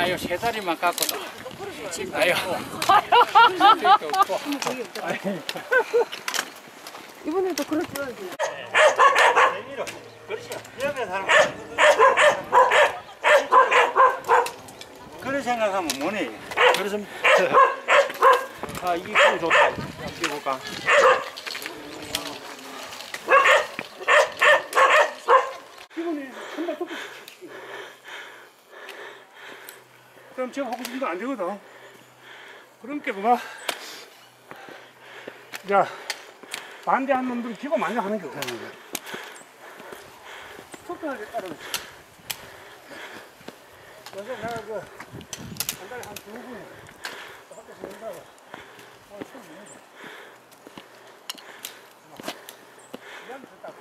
아유 세 다리만 갖고도 아유 이번에도 그렇죠. 그런 생각하면 뭐네. 그래서 아 이게 꿀 좋다. 이거 볼까? 그럼 지금 하고 싶은 거 안 되거든. 그러니까 그만. 야 반대한 놈들은 기고 많이 하는 게 거야. 속도하게 따르면. 요새 내가 그, 한 달에 한두 번, 밖에서 온다고. 어, 처음 보내줘. 미안, 됐다.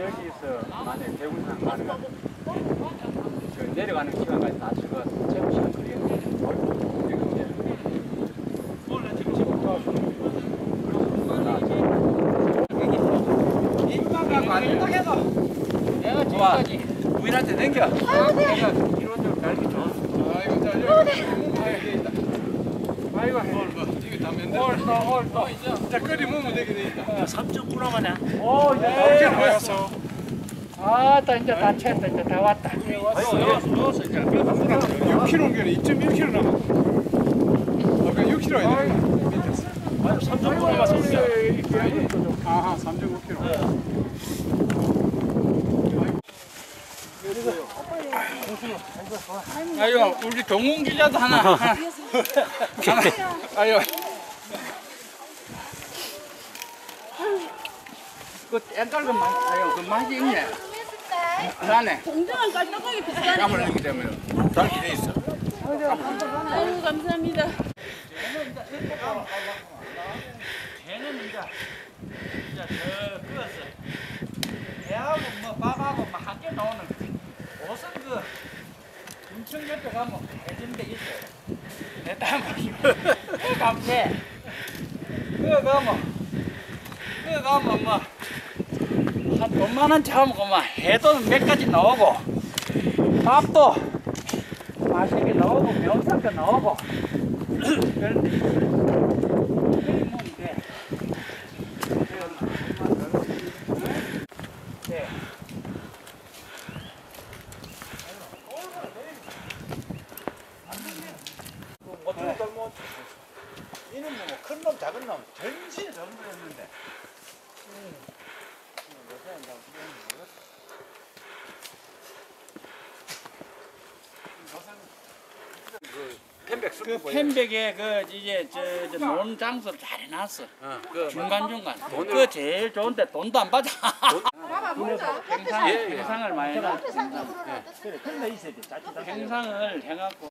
여기서 만약 대군산 가는 거그 내려가는 시간까지 다 저거 최고 시간 걸리는데 지금 이제 원래 지금 지금 입만 가고 안 된다 해도 내가 지금까지 부인한테 넘겨 기본적으로 달기 좋아 아이고 자 여기 아이고 다 맨날 올또 올또 자 끓이 먹으면 되게 돼 있다 3.9나가네. 오 이제 이렇게 모였어. 아따 이제 다 챘다 이제 다 왔다 넣었어, 넣었어, 이제. 6kg 옮겨는 2.1kg 남았어. 아까 6kg 아니야? 밑에서. 아니, 3.9 남았어. 아하, 3.5kg. 아유 우리 동문 기자도 하나 하나 아유 그 땡깔 맛 아유 그 맛이 있네. 나네 공정한 깔딱하게 비싸네. 땀을 흘리기 때문에 달게 돼 있어 아유 감사합니다. 걔는 이제 이제 저 그것을 배하고 뭐 밥하고 뭐 함께 나오는 옷은 그 인천 옆에 가면 해진 데 있어 내 땀을. 그 감세 그거 가면 그거 가면 뭐한 돈만 원치 하면 그만. 해도 몇 가지 나오고 밥도 맛있게 나오고 명상도 나오고. 그런데 먹으면 돼. 네. 어떤 닮은 이는 뭐 큰 놈, 작은 놈, 전신이 전부였는데. 펜백 그 펜백에 그 이제 저, 저 노는 장소 잘 해놨어. 중간 중간. 그 제일 좋은데 돈도 안 받아. 행상 행상을 많이 해놨. 행상을 해갖고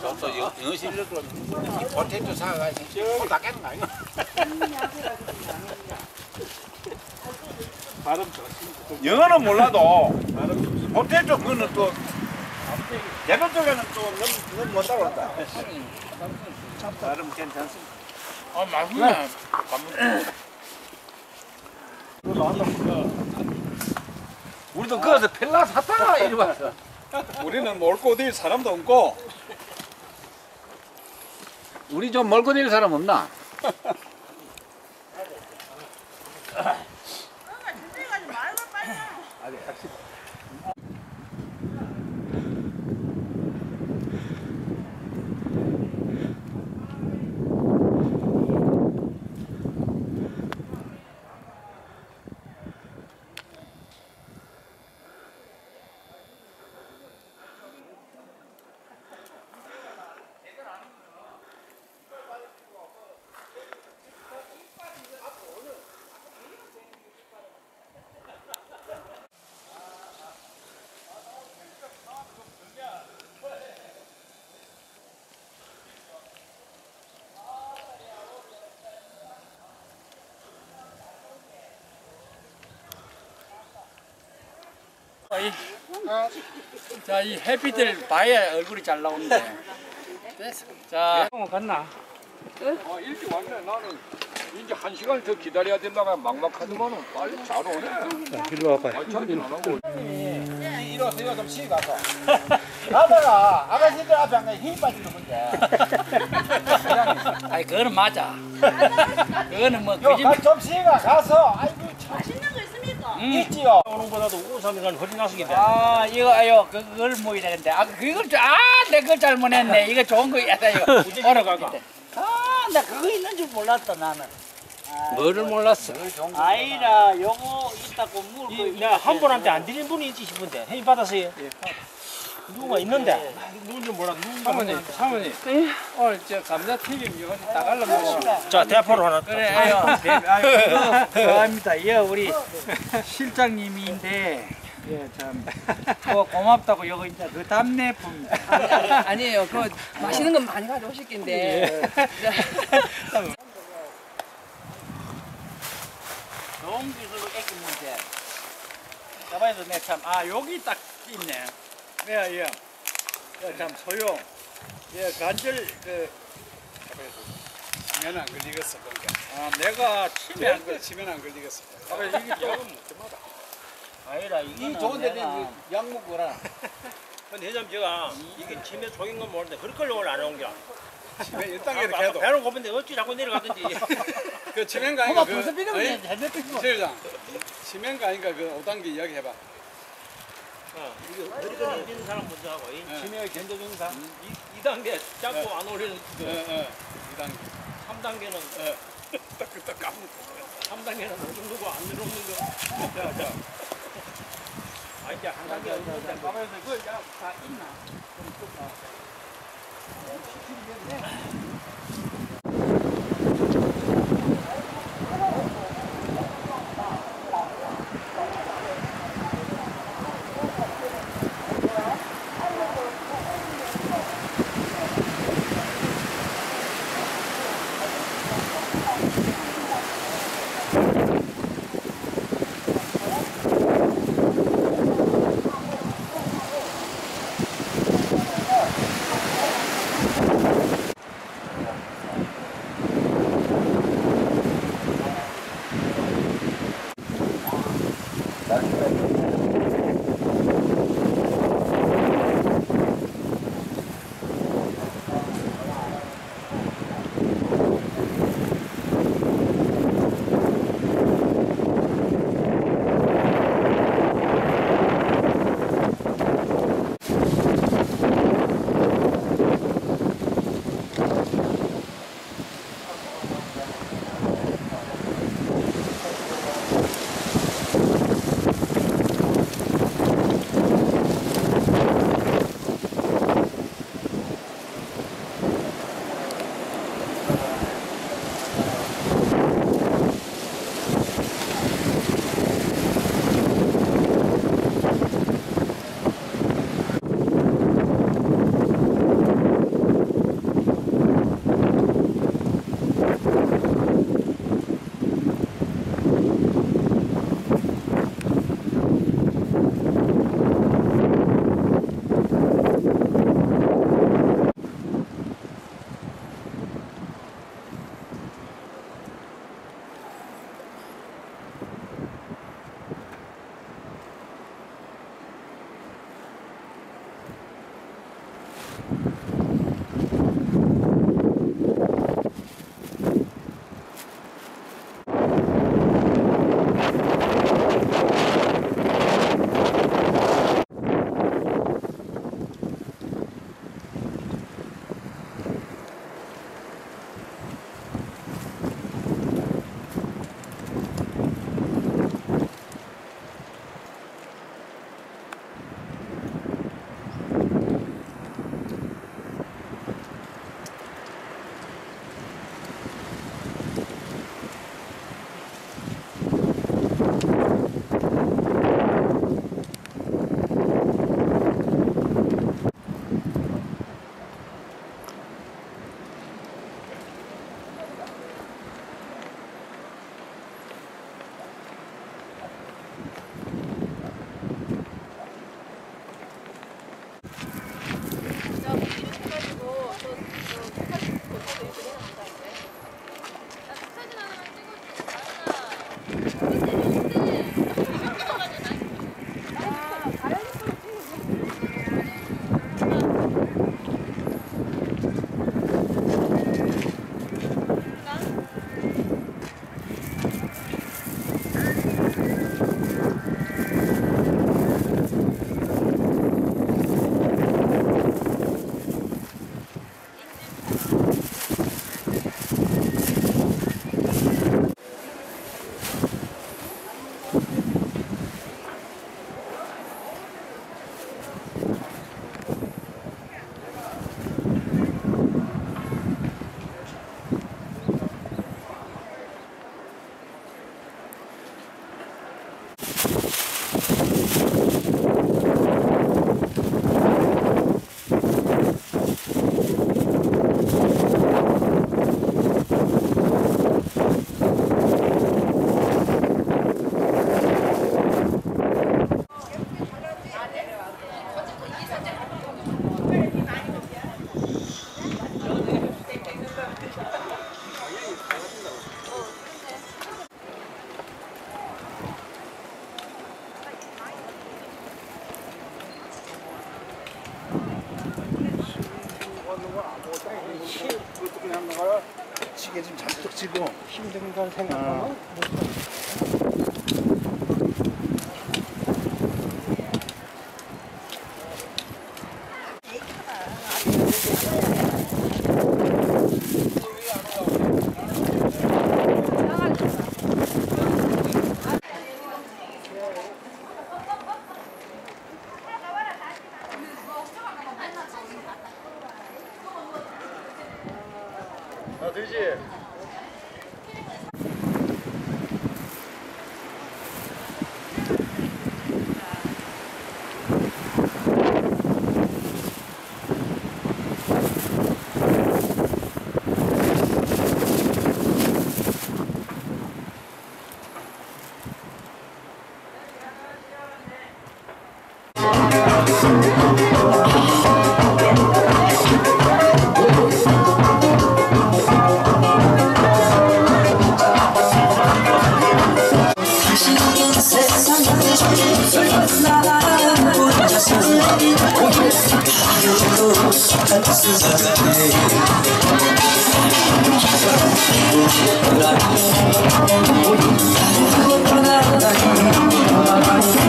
또 이거 영어실력으로 포테이토 사가지고 홀 닦겠는 거 아니야? 영어는 몰라도 포테이토 그거는 또 대변 쪽에는 또너못 따라온다. 발음 괜찮습니다. 아 맛있네 우리도 거기서 펠라 샀다가 이리 왔어. 우리는 멀고 어디 사람도 없고 우리 좀 멀고 내릴 사람 없나? 자, 이 햇빛을 봐야 얼굴이 잘 나오는데. 자, 갔나? 아, 일찍 왔네 나는 이제 한 시간 더 기다려야 된다가 막막하더만은 빨리 잘 오네 일로 와봐요. 아, 참긴 안 하고 이러세요 좀 쉬고 가서. 가다가 아가씨들 앞에 안 가면 힘이 빠지는 문제. 아니, 그거는 맞아. 그거는 뭐, 요좀 쉬가 가서 아이고 있지요. 오는보다도 우산이간 허리 나서긴데. 아, 이거, 아유, 그- 그걸 모이 되는데 아, 그걸, 좀- 아, 내걸 잘못했네. 이거 좋은 거, 야, 이거. 오늘 갈까? 아, 나 그거 있는 줄 몰랐다, 나는. 뭐를 몰랐어? 아이라, 요거 있다고 물. 이, 내가 한 분한테 안 드린 분이 있지 싶은데 힘 받았어요. 누가 있는데 누군지 몰라. 누군지 사모님 사모님 오늘 저 감자 튀김 이거 따갈라 먹어 자 대파로 하나. 그래, 아유, 대- 아유, 그거합니다. 예, 우리 실장님인데, 예, 참, 뭐 고맙다고 요거 이제 그 답례품. 아니에요. 그 맛있는 건 많이 가져오실 낀데. 좋 은 기술로 애기 문제. 가봐도 내 참, 아, 여기 딱 있네. 예, 예. 예, 참, 소용. 예, 간절, 그, 치면 안 걸리겠어 그러니까 아, 내가 치매 안 걸, 치면 안 걸리겠어 아, 이게 좀, 아니라, 이거는 이 좋은 데는 내가- 약 먹거라. 근데 회장 제가 이게 치매 종인 건 모르는데 그렇게 올안 온 겨. 치면 아, 1단계로 아, 해도 배는 고픈데 어찌 자꾸 내려가든지. 그 치면가 아닌가 그 벌써 어이? 거야. 햇볕 비는 실장 치면가 아닌가 그 5단계 이야기 해봐 어, 이거 그렇게 있는 사람 먼저 하고 이 네. 치매 견뎌 주는 사람 이, 2단계 잡고 안 오려는 그 어어 2단계 3단계는 어. 딱딱 까먹고 3단계는 못 누르고 안 누르는 거. 자, 자. 아, 이제 한 단계 없는데. 가봐도 그거 다 있나? 이게 지게 좀 잔뜩 지고 힘든 걸 생각하면 어.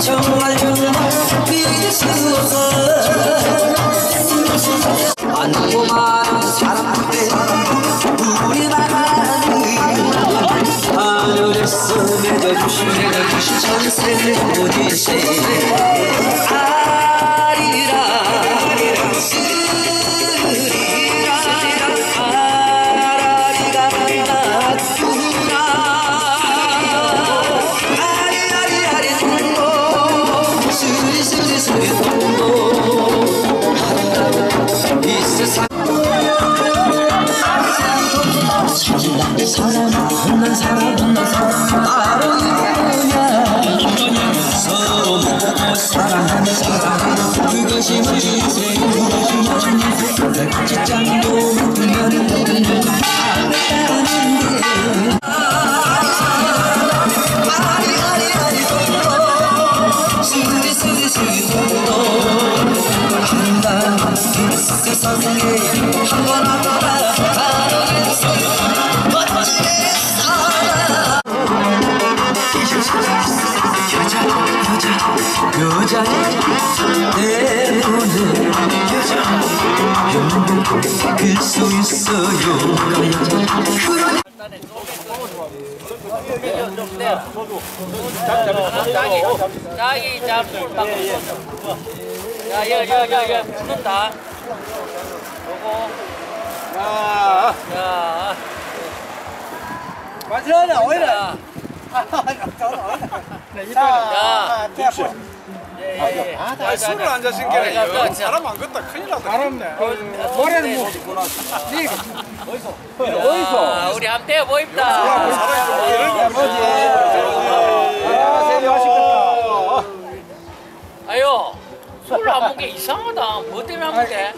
정말 정 사람 없는 사람 없는 사람 바로 이거야 서로 믿고 사랑하는 사람 그것이 우리 인생 직장도 불면은 되는 알겠다는데 있어요 그런 자기 자물 막 야, 여, 여, 여, 여, 붙는다. 요거. 야. 야. 마지막에 오히려 야. 야. 예, 예, 예. 아, 술을 안 자신 게 사람 안 걷다 큰일 났다. 바람네 머리는 뭐 어디서? 우리 한번 떼어 보입니다. 아유, 술을 안 먹게 이상하다. 뭐 때문에 안 먹게?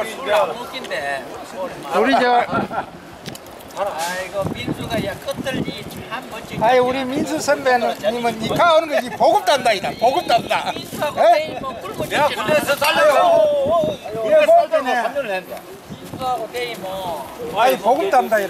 안 먹긴데. 우리 저 아이고 민수가 야 겉들이 참 멋지게. 아이 우리 민수 선배는 님은 니가 오는 거지 보급 단다이다 보급 단다 민수하고 에? 대이 뭐 굶어 내가 죽지 마. 군대에서 살려요. 이거 보급 때네 민수하고 대이 뭐. 아이 보급 단다이라